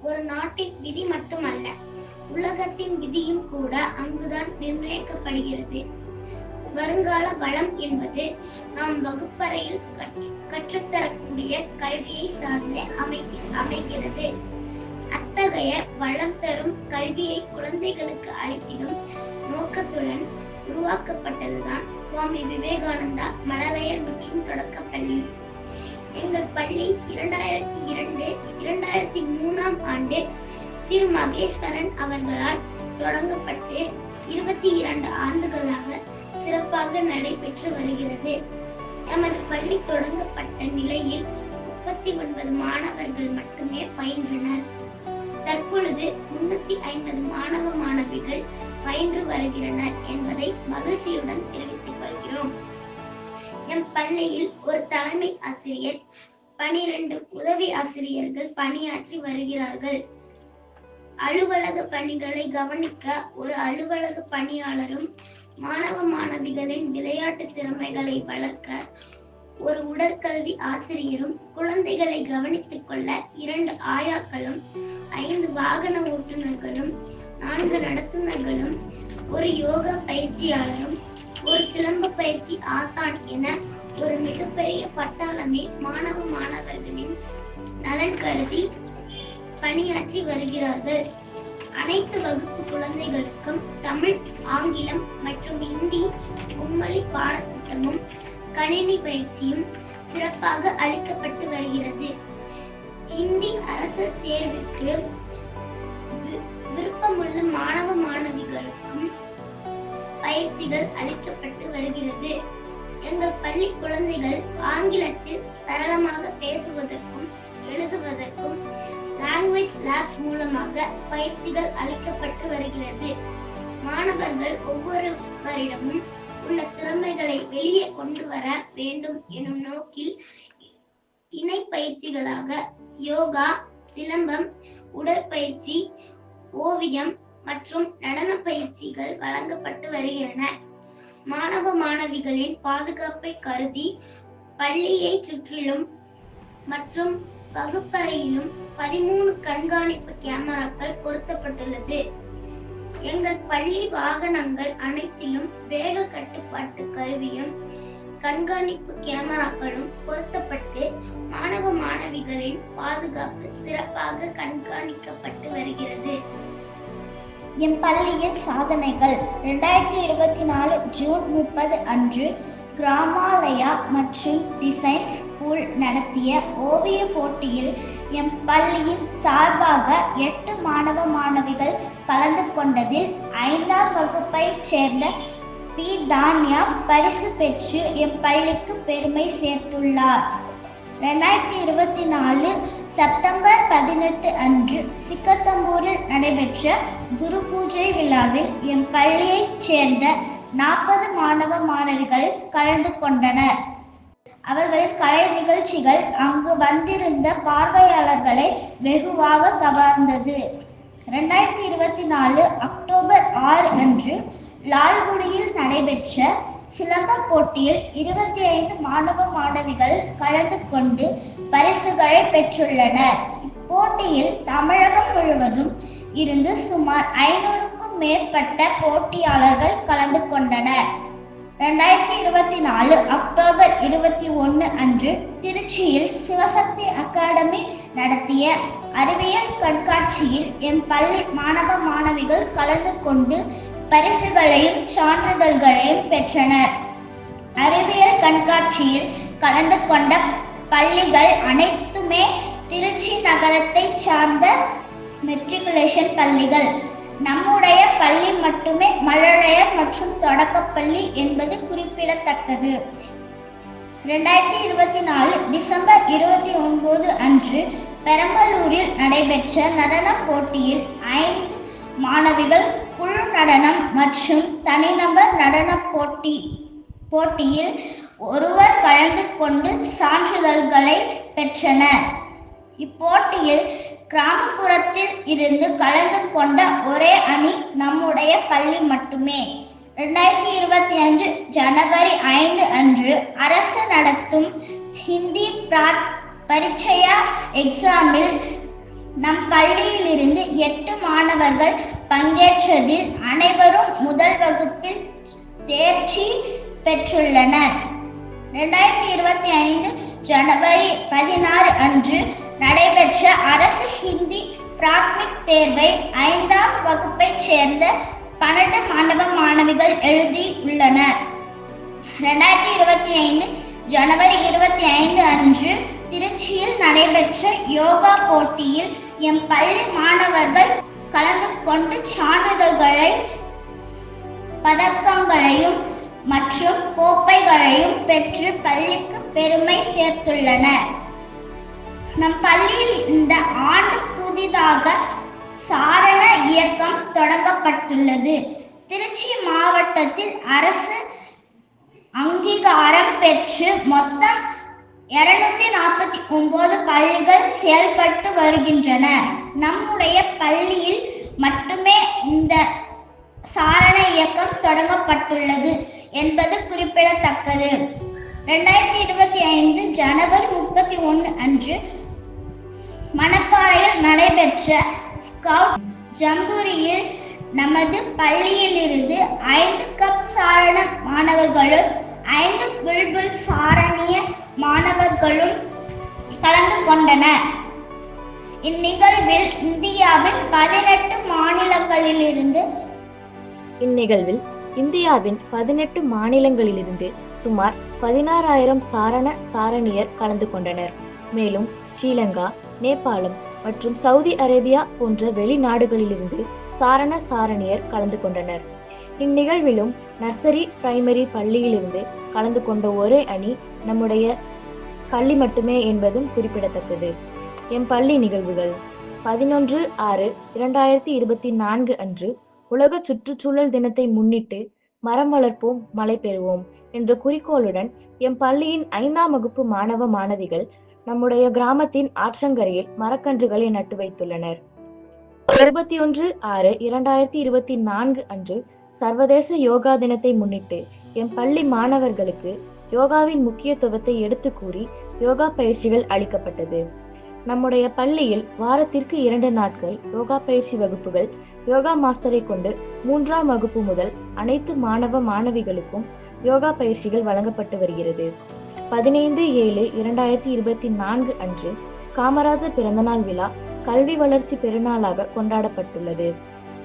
ஒரு நாட்டின் விதி மட்டுமல்ல உலகத்தின் விதியும் கூட அங்குதான் நிர்ணயிக்கப்படுகிறது. வருங்கால வளம் என்பது நாம் வகுப்பறையில் கற்றுத்தரக்கூடிய கல்வியை சார்ந்து அமைக்க அமைகிறது. அத்தகைய வளம் தரும் கல்வியை குழந்தைகளுக்கு அளித்திடும் நோக்கத்துடன் உருவாக்கப்பட்டதுதான் சுவாமி விவேகானந்தா மழலையர் மற்றும் தொடக்கப்பள்ளி. எங்கள் பள்ளி இரண்டாயிரத்தி இரண்டாயிரத்தி ஆண்டு திரு மகேஸ்வரன் அவர்களால் தொடங்கப்பட்டு இருபத்தி இரண்டு ஆண்டுகளாக சிறப்பாக நடைபெற்று வருகிறது. நமது பள்ளி தொடங்கப்பட்ட நிலையில் முப்பத்தி ஒன்பது மாணவர்கள் மட்டுமே பயின்றனர். தற்பொழுது முன்னூத்தி ஐம்பது மாணவ மாணவிகள் பயின்று வருகிறனர் என்பதை மகிழ்ச்சியுடன் தெரிவித்துக் கொள்கிறோம். எம் பள்ளியில் ஒரு தலைமை ஆசிரியர் பனிரெண்டு உதவி ஆசிரியர்கள் பணியாற்றி வருகிறார்கள். அலுவலக பணிகளை கவனிக்க ஒரு அலுவலக பணியாளரும் மாணவ மாணவிகளின் விளையாட்டு திறமைகளை வளர்க்க ஒரு உடற்கல்வி ஆசிரியரும் குழந்தைகளை கவனித்துக் கொள்ள இரண்டு ஆயாக்களும் ஐந்து வாகன ஓட்டுநர்களும் நான்கு நடத்துனர்களும் ஒரு யோகா பயிற்சியாளரும் ஒரு சிலம்ப பயிற்சி ஆசான் என ஒரு மிகப்பெரிய பட்டாளமே மாணவ மாணவர்களின் நலன் கருதி பணியாற்றி வருகிறார்கள். அனைத்து வகுப்பு குழந்தைகளுக்கும் தமிழ் ஆங்கிலம் மற்றும் இந்தி கும்மொழி பாடத்திட்டமும் கணினி பயிற்சியும் சிறப்பாக அளிக்கப்பட்டு வருகிறது. இந்தி அரசு தேர்வுக்கு வி- விருப்பமுள்ள மாணவ மாணவிகளுக்கும் பயிற்சிகள் அளிக்கப்பட்டு வருகிறது. எங்கள் பள்ளி குழந்தைகள் ஆங்கிலத்தில் சரளமாக பேசுவதற்கும் எழுதுவதற்கும் லாங்குவேஜ் லேப் மூலமாக பயிற்சிகள் அளிக்கப்பட்டு வருகிறது. மாணவர்கள் ஒவ்வொருவரிடமும் உள்ள திறமைகளை வெளியே கொண்டு வர வேண்டும் எனும் நோக்கில் இணை பயிற்சிகளாக யோகா சிலம்பம் உடற்பயிற்சி ஓவியம் மற்றும் நடன பயிற்சிகள் வழங்கப்பட்டு வருகின்றன. மாணவ மாணவிகளின் பாதுகாப்பை கருதி பள்ளியை சுற்றிலும் மற்றும் வகுப்பறையிலும் பதிமூணு கண்காணிப்பு கேமராக்கள் பொருத்தப்பட்டுள்ளது. எங்கள் பள்ளி வாகனங்கள் அனைத்திலும் வேக கட்டுப்பாட்டு கருவியும் கண்காணிப்பு கேமராக்களும் பொருத்தப்பட்டு மாணவ மாணவிகளின் பாதுகாப்பு சிறப்பாக கண்காணிக்கப்பட்டு வருகிறது. என் பள்ளியின் சாதனைகள். ரெண்டாயிரத்தி இருபத்தி நாலு ஜூன் முப்பது அன்று கிராமாலயா மற்றும் டிசைன் ஸ்கூல் நடத்திய ஓவிய போட்டியில் எம் பள்ளியின் சார்பாக எட்டு மாணவ மாணவிகள் கலந்து கொண்டதில் ஐந்தாம் வகுப்பைச் சேர்ந்த பி. தான்யா பரிசு பெற்று எம் பள்ளிக்கு பெருமை சேர்த்துள்ளார். ரெண்டாயிரத்தி இருபத்தி நாலு செப்டம்பர் பதினெட்டு அன்று சிக்கத்தம்பூரில் நடைபெற்ற குரு பூஜை விழாவில் என் பள்ளியைச் சேர்ந்த நாற்பது மாணவ மாணவிகள் கலந்து கொண்டனர். அவர்களின் கலை நிகழ்ச்சிகள் அங்கு வந்திருந்த பார்வையாளர்களை வெகுவாக கவர்ந்தது. ரெண்டாயிரத்தி இருபத்தி நாலு அக்டோபர் ஆறு அன்று லால்குடியில் நடைபெற்ற சிலம்ப போட்டியில் இருபத்தி ஐந்து மாணவ மாணவிகள் கலந்து கொண்டு பரிசுகளை பெற்றுள்ளனர். போட்டியில் தமிழகம் முழுவதும் இருந்து சுமார் ஐநூறுக்கும் மேற்பட்ட போட்டியாளர்கள் கலந்து கொண்டனர். ரெண்டாயிரத்தி இருபத்தி நாலு அக்டோபர் இருபத்தி ஒன்று அன்று திருச்சியில் சிவசக்தி அகாடமி நடத்திய அறிவியல் கண்காட்சியில் எம் பள்ளி மாணவ மாணவிகள் கலந்து கொண்டு பரிசுகளையும் சான்றிதழ்களையும் பெற்றனர். அறிவியல் கண்காட்சியில் கலந்து கொண்ட பள்ளிகள் அனைத்துமே திருச்சி நகரத்தை சார்ந்த மெட்ரிகுலேஷன் பள்ளிகள். நம்முடைய பள்ளி மட்டுமே மழலையர் மற்றும் தொடக்கப்பள்ளி என்பது குறிப்பிடத்தக்கது. ரெண்டாயிரத்தி இருபத்தி நாலு டிசம்பர் இருபத்தி ஒன்பது அன்று பெரம்பலூரில் நடைபெற்ற நடனப் போட்டியில் ஐந்து மாணவிகள் குழு நடனம் மற்றும் தனிநபர் நடனப் போட்டி போட்டியில் ஒருவர் கலந்து கொண்டு சான்றிதழ்களை பெற்றனர். இப்போட்டியில் கிராமப்புறத்தில் இருந்து கலந்து கொண்ட ஒரே அணி நம்முடைய பள்ளி மட்டுமே. ரெண்டாயிரத்தி இருபத்தி அஞ்சு ஜனவரி ஐந்து அன்று அரசு நடத்தும் ஹிந்தி பிராத் எக்ஸாமில் நம் பள்ளியிலிருந்து எட்டு மாணவர்கள் பங்கேற்றதில் அனைவரும் முதல் வகுப்பில் தேர்ச்சி பெற்றுள்ளனர். ரெண்டாயிரத்தி இருபத்தி ஐந்து ஜனவரி பதினாறு அன்று நடைபெற்ற அரசு ஹிந்தி பிராத்மிக் தேர்வை ஐந்தாம் வகுப்பைச் சேர்ந்த பன்னெண்டு மாணவ மாணவிகள் எழுதி உள்ளனர். ரெண்டாயிரத்தி இருபத்தி ஐந்து ஜனவரி இருபத்தி ஐந்து அன்று திருச்சியில் நடைபெற்ற யோகா போட்டியில் எம் பள்ளி மாணவர்கள் கலந்து கொண்டு சான்றிதழ்களை பதக்கங்களையும் மற்றும் கோப்பைகளையும் பெற்று பள்ளிக்கு பெருமை சேர்த்துள்ளனர். நம் பள்ளியில் இந்த ஆண்டு புதிதாக சாரண இயக்கம் தொடங்கப்பட்டுள்ளது. திருச்சி மாவட்டத்தில் அரசு அங்கீகாரம் பெற்று மொத்தம் இருநூத்தி நாற்பத்தி ஒன்பது பள்ளிகள் செயல்பட்டு வருகின்றன. நம்முடைய பள்ளியில் மட்டுமே இந்த சாரண இயக்கம் தொடங்கப்பட்டுள்ளது என்பது குறிப்பிடத்தக்கது. ரெண்டாயிரத்தி இருபத்தி ஐந்து ஜனவரி முப்பத்தி ஒன்று அன்று மணப்பாறையில் நடைபெற்ற ஸ்கவுட் ஜம்பூரியில் நமது பள்ளியிலிருந்து ஐந்து கப் சாரண மாணவர்களும் ஐந்து புல்புல் சாரணிய மாணவர்களும் கலந்து கொண்டனர். இந்நிகழ்வில் இந்தியாவின் பதினெட்டு மாநிலங்களிலிருந்து இந்நிகழ்வில் இந்தியாவின் பதினெட்டு மாநிலங்களிலிருந்து சுமார் பதினாறாயிரம் சாரண சாரணியர் கலந்து கொண்டனர். மேலும் ஸ்ரீலங்கா நேபாளம் மற்றும் சவுதி அரேபியா போன்ற வெளிநாடுகளிலிருந்து சாரண சாரணியர் கலந்து கொண்டனர். இந்நிகழ்விலும் நர்சரி பிரைமரி பள்ளியிலிருந்து கலந்து கொண்ட ஒரே அணி நம்முடைய பள்ளி மட்டுமே என்பதும் குறிப்பிடத்தக்கது. எம் பள்ளி நிகழ்வுகள். பதினொன்று ஆறு இரண்டாயிரத்தி இருபத்தி நான்கு அன்று உலக சுற்றுச்சூழல் தினத்தை முன்னிட்டு மரம் வளர்ப்போம் மழை பெறுவோம் என்ற குறிக்கோளுடன் எம் பள்ளியின் ஐந்தாம் வகுப்பு மாணவ மாணவிகள் நம்முடைய கிராமத்தின் ஆற்றங்கரையில் மரக்கன்றுகளை நட்டு வைத்துள்ளனர். இருபத்தி ஒன்று ஆறு இரண்டாயிரத்தி இருபத்தி நான்கு அன்று சர்வதேச யோகா தினத்தை முன்னிட்டு என் பள்ளி மாணவர்களுக்கு யோகாவின் முக்கியத்துவத்தை எடுத்து கூறி யோகா பயிற்சிகள் அளிக்கப்பட்டது. நம்முடைய பள்ளியில் வாரத்திற்கு இரண்டு நாட்கள் யோகா பயிற்சி வகுப்புகள் யோகா மாஸ்டரை கொண்டு மூன்றாம் வகுப்பு முதல் அனைத்து மாணவ மாணவிகளுக்கும் யோகா பயிற்சிகள் வழங்கப்பட்டு வருகிறது. பதினைந்து ஏழு இரண்டாயிரத்தி இருபத்தி நான்கு அன்று காமராஜர் பிறந்தநாள் விழா கல்வி வளர்ச்சி பெருநாளாக கொண்டாடப்பட்டுள்ளது.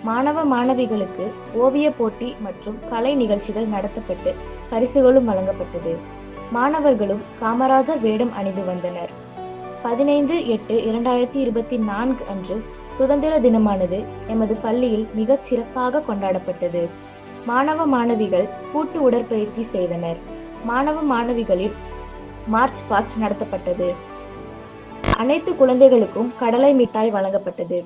மாணவ மாணவிகளுக்கு ஓவிய போட்டி மற்றும் கலை நிகழ்ச்சிகள் நடத்தப்பட்டு பரிசுகளும் வழங்கப்பட்டது. மாணவர்களும் காமராஜர் வேடம் அணிந்து வந்தனர். பதினைந்து எட்டு இரண்டாயிரத்தி இருபத்தி நான்கு அன்று சுதந்திர தினமானது எமது பள்ளியில் மிகச் சிறப்பாக கொண்டாடப்பட்டது. மாணவ மாணவிகள் கூட்டு உடற்பயிற்சி செய்தனர். மாணவ மாணவிகளில் மார்ச் பாஸ்ட் நடத்தப்பட்டது. அனைத்து குழந்தைகளுக்கும் கடலை மிட்டாய் வழங்கப்பட்டது.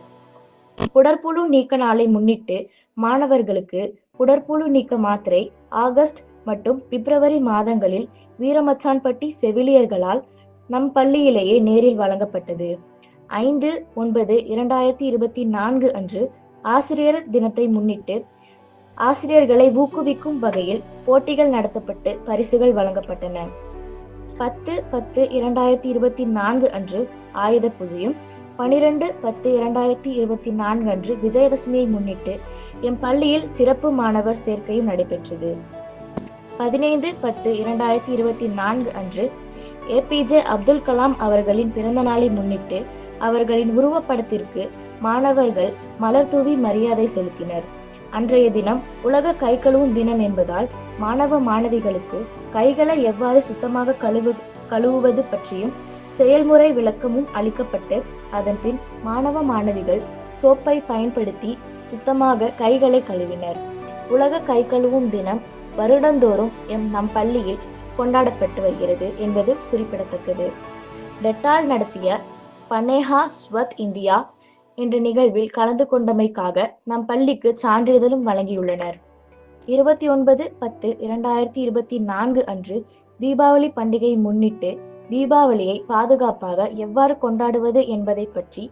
குடற்புழு நீக்க நாளை முன்னிட்டு மாணவர்களுக்கு குடற்புழு நீக்க மாத்திரை ஆகஸ்ட் மற்றும் பிப்ரவரி மாதங்களில் வீரமச்சான்பட்டி செவிலியர்களால் நம் பள்ளியிலேயே நேரில் வழங்கப்பட்டது. ஐந்து ஒன்பது இரண்டாயிரத்தி இருபத்தி நான்கு அன்று ஆசிரியர் தினத்தை முன்னிட்டு ஆசிரியர்களை ஊக்குவிக்கும் வகையில் போட்டிகள் நடத்தப்பட்டு பரிசுகள் வழங்கப்பட்டன. பத்து பத்து இரண்டாயிரத்தி இருபத்தி நான்கு அன்று ஆயுத பூஜையும் பனிரெண்டு பத்து இரண்டாயிரத்தி இருபத்தி நான்கு அன்று விஜயதசமியை முன்னிட்டு எம் பள்ளியில் சிறப்பு மாணவர் சேர்க்கையும் நடைபெற்றது. பதினைந்து பத்து இரண்டாயிரத்தி இருபத்தி நான்கு அன்று ஏபிஜே அப்துல் கலாம் அவர்களின் பிறந்த நாளை முன்னிட்டு அவர்களின் உருவப்படத்திற்கு மாணவர்கள் மலர் தூவி மரியாதை செலுத்தினர். அன்றைய தினம் உலக கை கழுவும் தினம் என்பதால் மாணவ மாணவிகளுக்கு கைகளை எவ்வாறு சுத்தமாக கழுவு கழுவுவது பற்றியும் செயல்முறை விளக்கமும் அளிக்கப்பட்டு அதன்பின் மாணவ மாணவிகள் சோப்பை பயன்படுத்தி சுத்தமாக கைகளை கழுவினர். உலக கை கழுவும் தினம் வருடந்தோறும் எம் நம் பள்ளியில் கொண்டாடப்பட்டு வருகிறது என்பது குறிப்பிடத்தக்கது. டெட்டால் நடத்திய பனேஹா ஸ்வத் இந்தியா என்ற நிகழ்வில் கலந்து கொண்டமைக்காக நம் பள்ளிக்கு சான்றிதழும் வழங்கியுள்ளனர். இருபத்தி ஒன்பது பத்து இரண்டாயிரத்தி இருபத்தி நான்கு அன்று தீபாவளி பண்டிகையை முன்னிட்டு தீபாவளியை பாதுகாப்பாக எவ்வாறு கொண்டாடுவது என்பதை பற்றி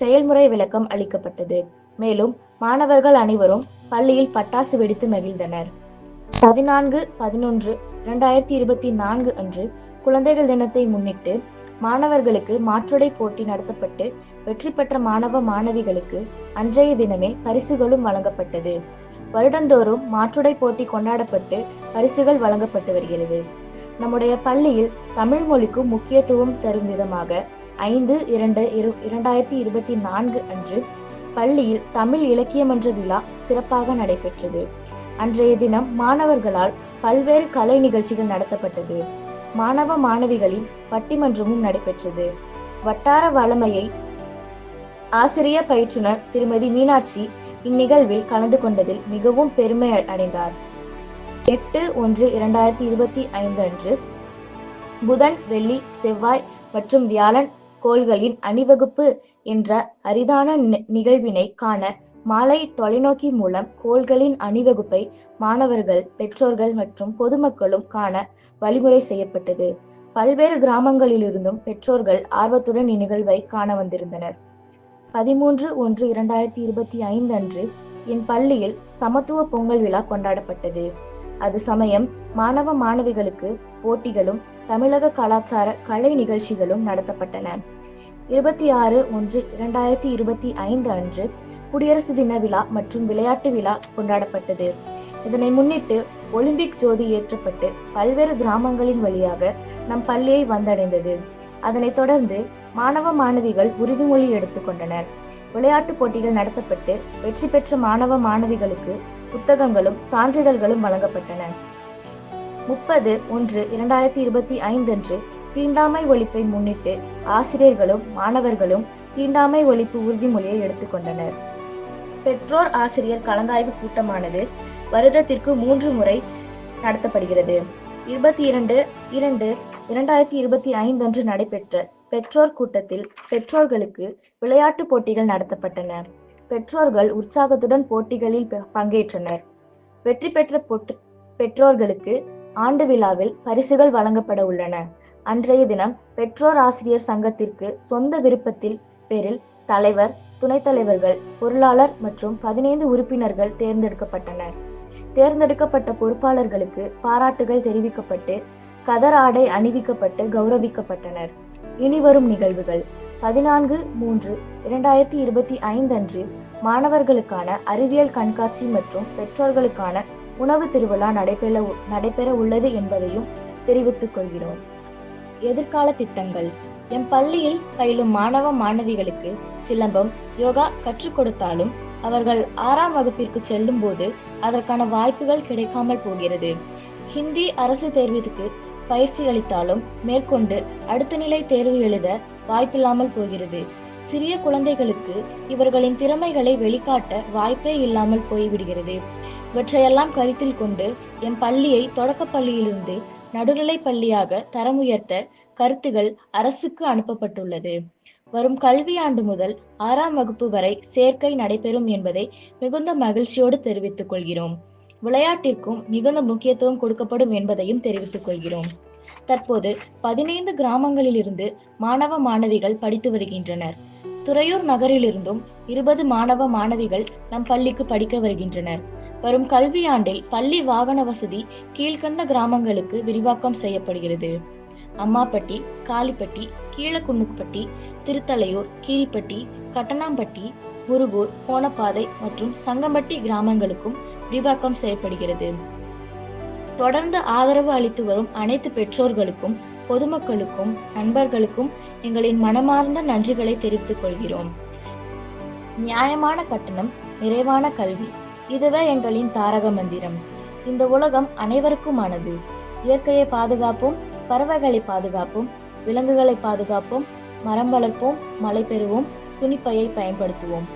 செயல்முறை விளக்கம் அளிக்கப்பட்டது. மேலும் மாணவர்கள் அனைவரும் பள்ளியில் பட்டாசு வெடித்து மகிழ்ந்தனர். பதினான்கு பதினொன்று இரண்டாயிரத்தி இருபத்தி நான்கு அன்று குழந்தைகள் தினத்தை முன்னிட்டு மாணவர்களுக்கு மாற்றுடை போட்டி நடத்தப்பட்டு வெற்றி பெற்ற மாணவ மாணவிகளுக்கு அன்றைய தினமே பரிசுகளும் வழங்கப்பட்டது. வருடந்தோறும் மாற்றுடை போட்டி கொண்டாடப்பட்டு பரிசுகள் வழங்கப்பட்டு வருகிறது. நம்முடைய பள்ளியில் தமிழ் மொழிக்கு முக்கியத்துவம் தரும் விதமாக ஐந்து இரண்டு இரு இரண்டாயிரத்தி இருபத்தி நான்கு அன்று பள்ளியில் தமிழ் இலக்கிய மன்ற விழா சிறப்பாக நடைபெற்றது. அன்றைய தினம் மாணவர்களால் பல்வேறு கலை நிகழ்ச்சிகள் நடத்தப்பட்டது. மாணவ மாணவிகளின் பட்டிமன்றமும் நடைபெற்றது. வட்டார வளமையை ஆசிரியர் பயிற்றுனர் திருமதி மீனாட்சி இந்நிகழ்வில் கலந்து கொண்டதில் மிகவும் பெருமை அடைந்தார். எட்டு ஒன்று இரண்டாயிரத்தி இருபத்தி ஐந்து அன்று புதன் வெள்ளி செவ்வாய் மற்றும் வியாழன் கோள்களின் அணிவகுப்பு என்ற அரிதான நி- நிகழ்வினை காண மாலை தொலைநோக்கி மூலம் கோள்களின் அணிவகுப்பை மாணவர்கள் பெற்றோர்கள் மற்றும் பொதுமக்களும் காண வழிமுறை செய்யப்பட்டது. பல்வேறு கிராமங்களிலிருந்தும் பெற்றோர்கள் ஆர்வத்துடன் இந்நிகழ்வை காண வந்திருந்தனர். பதிமூன்று ஒன்று இரண்டாயிரத்தி இருபத்தி ஐந்து அன்று என் பள்ளியில் சமத்துவ பொங்கல் விழா கொண்டாடப்பட்டது. அது சமயம் மாணவ மாணவிகளுக்கு போட்டிகளும் தமிழக கலாச்சார கலை நிகழ்ச்சிகளும் நடத்தப்பட்டன. இருபத்தி ஆறு ஒன்று இரண்டாயிரத்தி இருபத்தி ஐந்து அன்று குடியரசு தின விழா மற்றும் விளையாட்டு விழா கொண்டாடப்பட்டது. இதனை முன்னிட்டு ஒலிம்பிக் ஜோதி ஏற்றப்பட்டு பல்வேறு கிராமங்களின் வழியாக நம் பள்ளியை வந்தடைந்தது. அதனைத் தொடர்ந்து மாணவ மாணவிகள் உறுதிமொழி எடுத்துக்கொண்டனர். விளையாட்டுப் போட்டிகள் நடத்தப்பட்டு வெற்றி பெற்ற மாணவ மாணவிகளுக்கு புத்தகங்களும் சான்றிதழ்களும் வழங்கப்பட்டன. முப்பது ஒன்று இரண்டாயிரத்தி இருபத்தி ஐந்து அன்று தீண்டாமை ஒழிப்பை முன்னிட்டு ஆசிரியர்களும் மாணவர்களும் தீண்டாமை ஒழிப்பு உறுதிமொழியை எடுத்துக்கொண்டனர். பெற்றோர் ஆசிரியர் கலந்தாய்வு கூட்டமானது வருடத்திற்கு மூன்று முறை நடத்தப்படுகிறது. இருபத்தி இரண்டு இரண்டு இரண்டாயிரத்தி இருபத்தி ஐந்து அன்று நடைபெற்ற பெற்றோர் கூட்டத்தில் பெற்றோர்களுக்கு விளையாட்டு போட்டிகள் நடத்தப்பட்டன. பெற்றோர்கள் உற்சாகத்துடன் போட்டிகளில் ப- பங்கேற்றனர். வெற்றி பெற்ற பெற்றோர்களுக்கு ஆண்டு விழாவில் பரிசுகள் வழங்கப்பட உள்ளன. அன்றைய தினம் பெற்றோர் ஆசிரியர் சங்கத்திற்கு சொந்த விருப்பத்தில் பேரில் தலைவர் துணைத் தலைவர்கள் பொருளாளர் மற்றும் பதினைந்து உறுப்பினர்கள் தேர்ந்தெடுக்கப்பட்டனர். தேர்ந்தெடுக்கப்பட்ட பொறுப்பாளர்களுக்கு பாராட்டுகள் தெரிவிக்கப்பட்டு கதர் ஆடை அணிவிக்கப்பட்டு கௌரவிக்கப்பட்டனர். இனி வரும் நிகழ்வுகள். பதினான்கு மூன்று இரண்டாயிரத்தி இருபத்தி ஐந்து அன்று மாணவர்களுக்கான அறிவியல் கண்காட்சி மற்றும் பெற்றோர்களுக்கான உணவு திருவிழா நடைபெற நடைபெற உள்ளது என்பதையும் தெரிவித்துக் கொள்கிறோம். எதிர்கால திட்டங்கள். எம் பள்ளியில் பயிலும் மாணவ மாணவிகளுக்கு சிலம்பம் யோகா கற்றுக் கொடுத்தாலும் அவர்கள் ஆறாம் வகுப்பிற்கு செல்லும் போது அதற்கான வாய்ப்புகள் கிடைக்காமல் போகிறது. ஹிந்தி அரசு தேர்விற்கு பயிற்சி அளித்தாலும் மேற்கொண்டு அடுத்த நிலை தேர்வு எழுத வாய்ப்பில்லாமல் போகிறது. சிறிய குழந்தைகளுக்கு இவர்களின் திறமைகளை வெளிக்காட்ட வாய்ப்பே இல்லாமல் போய்விடுகிறது. இவற்றையெல்லாம் கருத்தில் கொண்டு எம் பள்ளியை தொடக்கப் பள்ளியிலிருந்து நடுநிலைப் பள்ளியாக தரம் உயர்த்த கருத்துகள் அரசுக்கு அனுப்பப்பட்டுள்ளது. வரும் கல்வியாண்டு முதல் ஆறாம் வகுப்பு வரை சேர்க்கை நடைபெறும் என்பதை மிகுந்த மகிழ்ச்சியோடு தெரிவித்துக் கொள்கிறோம். விளையாட்டிற்கும் மிகுந்த முக்கியத்துவம் கொடுக்கப்படும் என்பதையும் தெரிவித்துக் கொள்கிறோம். தற்போது பதினைந்து கிராமங்களிலிருந்து மாணவ மாணவிகள் படித்து வருகின்றனர். துறையூர் நகரிலிருந்தும் இருபது மாணவ மாணவிகள் நம் பள்ளிக்கு படிக்க வருகின்றனர். வரும் கல்வியாண்டில் பள்ளி வாகன வசதி கீழ்கண்ட கிராமங்களுக்கு விரிவாக்கம் செய்யப்படுகிறது. அம்மாப்பட்டி காளிப்பட்டி கீழக்குன்னுப்பட்டி திருத்தலையூர் கீரிப்பட்டி கட்டணாம்பட்டி முருகூர் கோணப்பாதை மற்றும் சங்கம்பட்டி கிராமங்களுக்கும் விரிவாக்கம் செய்யப்படுகிறது. தொடர்ந்து ஆதரவு அளித்து வரும் அனைத்து பெற்றோர்களுக்கும் பொதுமக்களுக்கும் நண்பர்களுக்கும் எங்களின் மனமார்ந்த நன்றிகளை தெரிவித்துக் கொள்கிறோம். நியாயமான கட்டணம் நிறைவான கல்வி இதுவே எங்களின் தாரக மந்திரம். இந்த உலகம் அனைவருக்குமானது. இயற்கையை பாதுகாப்போம் பறவைகளை பாதுகாப்போம் விலங்குகளை பாதுகாப்போம் மரம் வளர்ப்போம் மழை பெறுவோம் துணிப்பையை பயன்படுத்துவோம்.